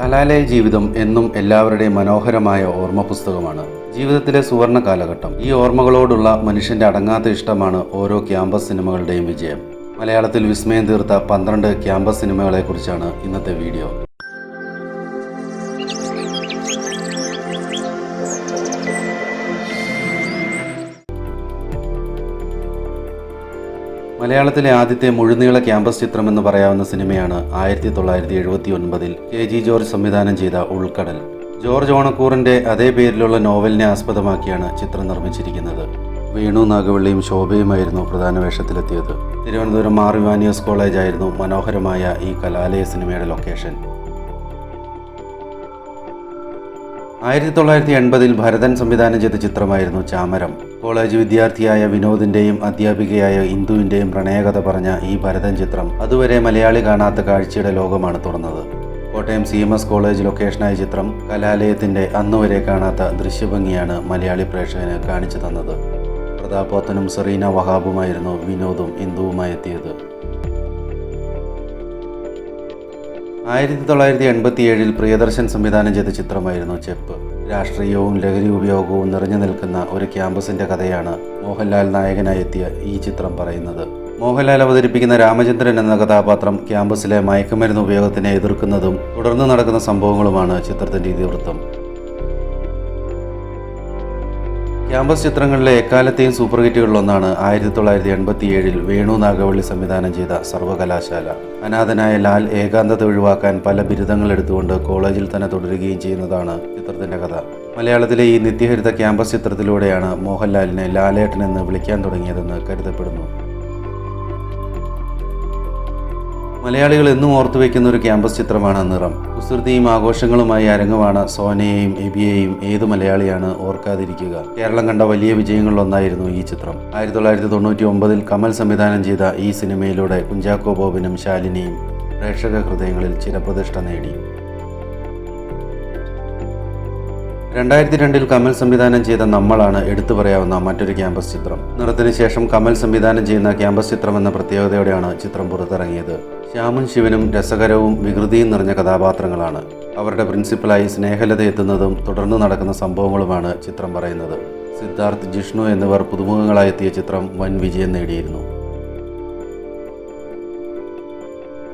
കലാലയ ജീവിതം എന്നും എല്ലാവരുടെയും മനോഹരമായ ഓർമ്മ പുസ്തകമാണ്. ജീവിതത്തിലെ സുവർണ കാലഘട്ടം. ഈ ഓർമ്മകളോടുള്ള മനുഷ്യന്റെ അടങ്ങാത്ത ഇഷ്ടമാണ് ഓരോ ക്യാമ്പസ് സിനിമകളുടെയും വിജയം. മലയാളത്തിൽ വിസ്മയം തീർത്ത പന്ത്രണ്ട് ക്യാമ്പസ് സിനിമകളെക്കുറിച്ചാണ് ഇന്നത്തെ വീഡിയോ. മലയാളത്തിലെ ആദ്യത്തെ മുഴുനീള ക്യാമ്പസ് ചിത്രം എന്ന് പറയാവുന്ന സിനിമയാണ് ആയിരത്തി തൊള്ളായിരത്തി എഴുപത്തി ഒൻപതിൽ കെ ജി ജോർജ് സംവിധാനം ചെയ്ത ഉൾക്കടൽ. ജോർജ് ഓണക്കൂറിന്റെ അതേ പേരിലുള്ള നോവലിനെ ആസ്പദമാക്കിയാണ് ചിത്രം നിർമ്മിച്ചിരിക്കുന്നത്. വേണു നാഗവള്ളിയും ശോഭയുമായിരുന്നു പ്രധാന വേഷത്തിലെത്തിയത്. തിരുവനന്തപുരം മാർ ഇവാനിയസ് കോളേജ് ആയിരുന്നു മനോഹരമായ ഈ കലാലയ സിനിമയുടെ ലൊക്കേഷൻ. ആയിരത്തി തൊള്ളായിരത്തി എൺപതിൽ ഭരതൻ സംവിധാനം ചെയ്ത ചിത്രമായിരുന്നു ചാമരം. കോളേജ് വിദ്യാർത്ഥിയായ വിനോദിന്റെയും അധ്യാപികയായ ഇന്ദുവിന്റെയും പ്രണയകഥ പറഞ്ഞ ഈ ഭരതൻ ചിത്രം അതുവരെ മലയാളി കാണാത്ത കാഴ്ചയുടെ ലോകമാണ് തുറന്നത്. Kottayam C M S college ലൊക്കേഷനായ ചിത്രം കലാലയത്തിന്റെ അന്നുവരെ കാണാത്ത ദൃശ്യഭംഗിയാണ് മലയാളി പ്രേക്ഷകന് കാണിച്ചു തന്നത്. പ്രതാപോത്തനും സെറീന വഹാബുമായിരുന്നു വിനോദും ഇന്ദുവുമായി എത്തിയത്. ആയിരത്തി തൊള്ളായിരത്തി എൺപത്തിയേഴിൽ പ്രിയദർശൻ സംവിധാനം ചെയ്ത ചിത്രമായിരുന്നു ചെപ്പ്. രാഷ്ട്രീയവും ലഹരി ഉപയോഗവും നിറഞ്ഞു നിൽക്കുന്ന ഒരു ക്യാമ്പസിന്റെ കഥയാണ് മോഹൻലാൽ നായകനായി എത്തിയ ഈ ചിത്രം പറയുന്നത്. മോഹൻലാൽ അവതരിപ്പിക്കുന്ന രാമചന്ദ്രൻ എന്ന കഥാപാത്രം ക്യാമ്പസിലെ മയക്കുമരുന്ന് ഉപയോഗത്തിനെ എതിർക്കുന്നതും തുടർന്ന് നടക്കുന്ന സംഭവങ്ങളുമാണ് ചിത്രത്തിന്റെ ഇതിവൃത്തം. ക്യാമ്പസ് ചിത്രങ്ങളിലെ എക്കാലത്തെയും സൂപ്പർ ഹിറ്റുകളിലൊന്നാണ് ആയിരത്തി തൊള്ളായിരത്തി എൺപത്തി ഏഴിൽ വേണു നാഗവള്ളി സംവിധാനം ചെയ്ത സർവകലാശാല. അനാഥനായ ലാൽ ഏകാന്തത ഒഴിവാക്കാൻ പല ബിരുദങ്ങൾ എടുത്തുകൊണ്ട് കോളേജിൽ തന്നെ തുടരുകയും ചെയ്യുന്നതാണ് ചിത്രത്തിന്റെ കഥ. മലയാളത്തിലെ ഈ നിത്യഹരിത ക്യാമ്പസ് ചിത്രത്തിലൂടെയാണ് മോഹൻലാലിനെ ലാലേട്ടൻ എന്ന് വിളിക്കാൻ തുടങ്ങിയതെന്ന് കരുതപ്പെടുന്നു. മലയാളികൾ എന്നും ഓർത്തു വെക്കുന്ന ഒരു ക്യാമ്പസ് ചിത്രമാണ് നിറം. കുസൃതിയും ആഘോഷങ്ങളുമായി അരങ്ങുവാണ് സോനയെയും എബിയെയും ഏത് മലയാളിയാണ് ഓർക്കാതിരിക്കുക? കേരളം കണ്ട വലിയ വിജയങ്ങളിലൊന്നായിരുന്നു ഈ ചിത്രം. ആയിരത്തി തൊള്ളായിരത്തി തൊണ്ണൂറ്റി ഒമ്പതിൽ കമൽ സംവിധാനം ചെയ്ത ഈ സിനിമയിലൂടെ കുഞ്ചാക്കോ ബോബിനും ശാലിനിയും പ്രേക്ഷക ഹൃദയങ്ങളിൽ ചിരപ്രതിഷ്ഠ നേടി. രണ്ടായിരത്തി രണ്ടിൽ കമൽ സംവിധാനം ചെയ്ത നമ്മളാണ് എടുത്തു പറയാവുന്ന മറ്റൊരു ക്യാമ്പസ് ചിത്രം. നിറത്തിന് ശേഷം കമൽ സംവിധാനം ചെയ്യുന്ന ക്യാമ്പസ് ചിത്രം എന്ന പ്രത്യേകതയോടെയാണ് ചിത്രം പുറത്തിറങ്ങിയത്. ശ്യാമും ശിവനും രസകരവും വികൃതിയും നിറഞ്ഞ കഥാപാത്രങ്ങളാണ്. അവരുടെ പ്രിൻസിപ്പലായി സ്നേഹലത എത്തുന്നതും തുടർന്ന് നടക്കുന്ന സംഭവങ്ങളുമാണ് ചിത്രം പറയുന്നത്. സിദ്ധാർത്ഥ് ജിഷ്ണു എന്നിവർ പുതുമുഖങ്ങളായി എത്തിയ ചിത്രം വൻ വിജയം നേടിയിരുന്നു.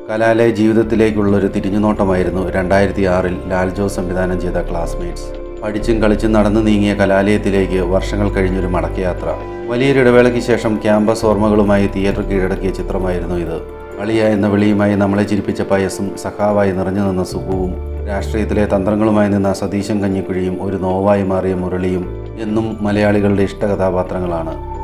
കലാലയ ജീവിതത്തിലേക്കുള്ളൊരു തിരിഞ്ഞുനോട്ടമായിരുന്നു രണ്ടായിരത്തി ആറിൽ ലാൽ ജോസ് സംവിധാനം ചെയ്ത ക്ലാസ്മേറ്റ്സ്. പഠിച്ചും കളിച്ചും നടന്നു നീങ്ങിയ കലാലയത്തിലേക്ക് വർഷങ്ങൾ കഴിഞ്ഞൊരു മടക്കയാത്ര. വലിയൊരു ഇടവേളയ്ക്ക് ശേഷം ക്യാമ്പസ് ഓർമ്മകളുമായി തിയേറ്റർ കീഴടക്കിയ ചിത്രമായിരുന്നു ഇത്. അളിയ എന്ന വിളിയുമായി നമ്മളെ ചിരിപ്പിച്ച പയസും സഖാവായി നിറഞ്ഞു നിന്ന സുഖവും രാഷ്ട്രീയത്തിലെ തന്ത്രങ്ങളുമായി നിന്ന സതീശൻ കഞ്ഞിക്കുഴിയും ഒരു നോവായി മാറിയ മുരളിയും എന്നും മലയാളികളുടെ ഇഷ്ട കഥാപാത്രങ്ങളാണ്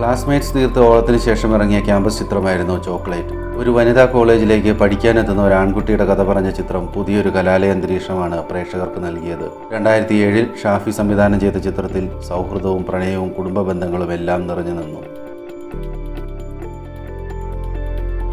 ക്ലാസ്മേറ്റ്സ് തീർത്ത ഓളത്തിന് ശേഷം ഇറങ്ങിയ ക്യാമ്പസ് ചിത്രമായിരുന്നു ചോക്ലേറ്റ്. ഒരു വനിതാ കോളേജിലേക്ക് പഠിക്കാനെത്തുന്ന ഒരു ആൺകുട്ടിയുടെ കഥ പറഞ്ഞ ചിത്രം പുതിയൊരു കലാലയ അന്തരീക്ഷമാണ് പ്രേക്ഷകർക്ക് നൽകിയത്. രണ്ടായിരത്തി ഏഴിൽ ഷാഫി സംവിധാനം ചെയ്ത ചിത്രത്തിൽ സൗഹൃദവും പ്രണയവും കുടുംബ ബന്ധങ്ങളും എല്ലാം നിറഞ്ഞു നിന്നു.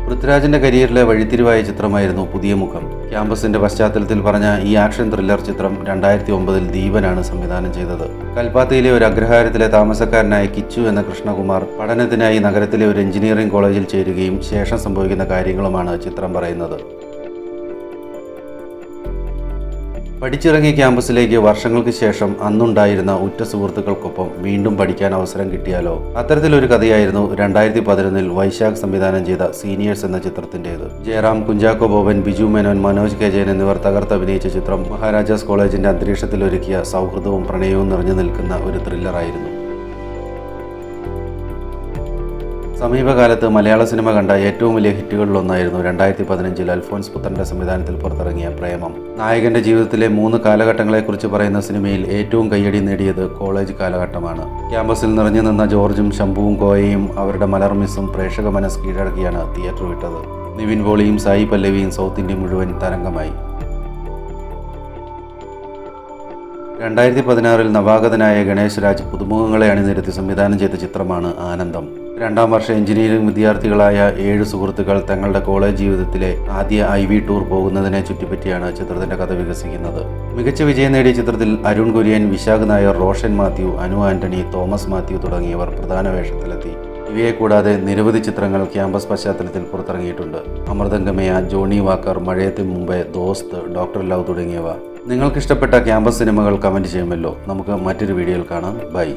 പൃഥ്വിരാജിന്റെ കരിയറിലെ വഴിത്തിരിവായ ചിത്രമായിരുന്നു പുതിയ മുഖം. ക്യാമ്പസിന്റെ പശ്ചാത്തലത്തിൽ പറഞ്ഞ ഈ ആക്ഷൻ ത്രില്ലർ ചിത്രം രണ്ടായിരത്തി ഒമ്പതിൽ ദീപനാണ് സംവിധാനം ചെയ്തത്. കൽപ്പാത്തിയിലെ ഒരു അഗ്രഹാരത്തിലെ താമസക്കാരനായ കിച്ചു എന്ന കൃഷ്ണകുമാർ പഠനത്തിനായി നഗരത്തിലെ ഒരു എഞ്ചിനീയറിംഗ് കോളേജിൽ ചേരുകയും ശേഷം സംഭവിക്കുന്ന കാര്യങ്ങളുമാണ് ചിത്രം പറയുന്നത്. പഠിച്ചിറങ്ങിയ ക്യാമ്പസിലേക്ക് വർഷങ്ങൾക്ക് ശേഷം അന്നുണ്ടായിരുന്ന ഉറ്റ സുഹൃത്തുക്കൾക്കൊപ്പം വീണ്ടും പഠിക്കാൻ അവസരം കിട്ടിയാലോ? അത്തരത്തിലൊരു കഥയായിരുന്നു രണ്ടായിരത്തി പതിനൊന്നിൽ വൈശാഖ് സംവിധാനം ചെയ്ത സീനിയേഴ്സ് എന്ന ചിത്രത്തിന്റേത്. ജയറാം കുഞ്ചാക്കോ ബോബൻ ബിജു മേനോൻ മനോജ് കെ ജയൻ എന്നിവർ തകർത്ത് അഭിനയിച്ച ചിത്രം മഹാരാജാസ് കോളേജിന്റെ അന്തരീക്ഷത്തിൽ ഒരുക്കിയ സൗഹൃദവും പ്രണയവും നിറഞ്ഞു നിൽക്കുന്ന ഒരു ത്രില്ലറായിരുന്നു സമീപകാലത്ത് മലയാള സിനിമ കണ്ട ഏറ്റവും വലിയ ഹിറ്റുകളിലൊന്നായിരുന്നു രണ്ടായിരത്തി പതിനഞ്ചിൽ അൽഫോൻസ് പുത്രന്റെ സംവിധാനത്തിൽ പുറത്തിറങ്ങിയ പ്രേമം. നായകന്റെ ജീവിതത്തിലെ മൂന്ന് കാലഘട്ടങ്ങളെക്കുറിച്ച് പറയുന്ന സിനിമയിൽ ഏറ്റവും കയ്യടി നേടിയത് കോളേജ് കാലഘട്ടമാണ്. ക്യാമ്പസിൽ നിറഞ്ഞു നിന്ന ജോർജും ശംഭുവും കോയയും അവരുടെ മലർമിസും പ്രേക്ഷക മനസ്സ് കീഴടക്കിയാണ് തിയേറ്റർ വിട്ടത്. നിവിൻ പോളിയും സായി പല്ലവിയും സൗത്ത് ഇന്ത്യ മുഴുവൻ തരംഗമായി. രണ്ടായിരത്തി പതിനാറിൽ നവാഗതനായ ഗണേശ് രാജ് പുതുമുഖങ്ങളെ അണിനിരത്തി സംവിധാനം ചെയ്ത ചിത്രമാണ് ആനന്ദം. രണ്ടാം വർഷ എഞ്ചിനീയറിംഗ് വിദ്യാർത്ഥികളായ ഏഴ് സുഹൃത്തുക്കൾ തങ്ങളുടെ കോളേജ് ജീവിതത്തിലെ ആദ്യ ഐ വി ടൂർ പോകുന്നതിനെ ചുറ്റിപ്പറ്റിയാണ് ചിത്രത്തിന്റെ കഥ വികസിക്കുന്നത്. മികച്ച വിജയം നേടിയ ചിത്രത്തിൽ അരുൺ കുര്യൻ വിശാഖ് നായർ റോഷൻ മാത്യു അനു ആന്റണി തോമസ് മാത്യു തുടങ്ങിയവർ പ്രധാന വേഷത്തിലെത്തി. ഇവയെ കൂടാതെ നിരവധി ചിത്രങ്ങൾ ക്യാമ്പസ് പശ്ചാത്തലത്തിൽ പുറത്തിറങ്ങിയിട്ടുണ്ട്. അമൃതംഗമയ ജോണി വാക്കർ മഴയത്തിൻ മുമ്പേ ദോസ്ത് ഡോക്ടർ ലവ് തുടങ്ങിയവ. നിങ്ങൾക്ക് ഇഷ്ടപ്പെട്ട ക്യാമ്പസ് സിനിമകൾ കമന്റ് ചെയ്യുമല്ലോ. നമുക്ക് മറ്റൊരു വീഡിയോയിൽ കാണാം. ബൈ.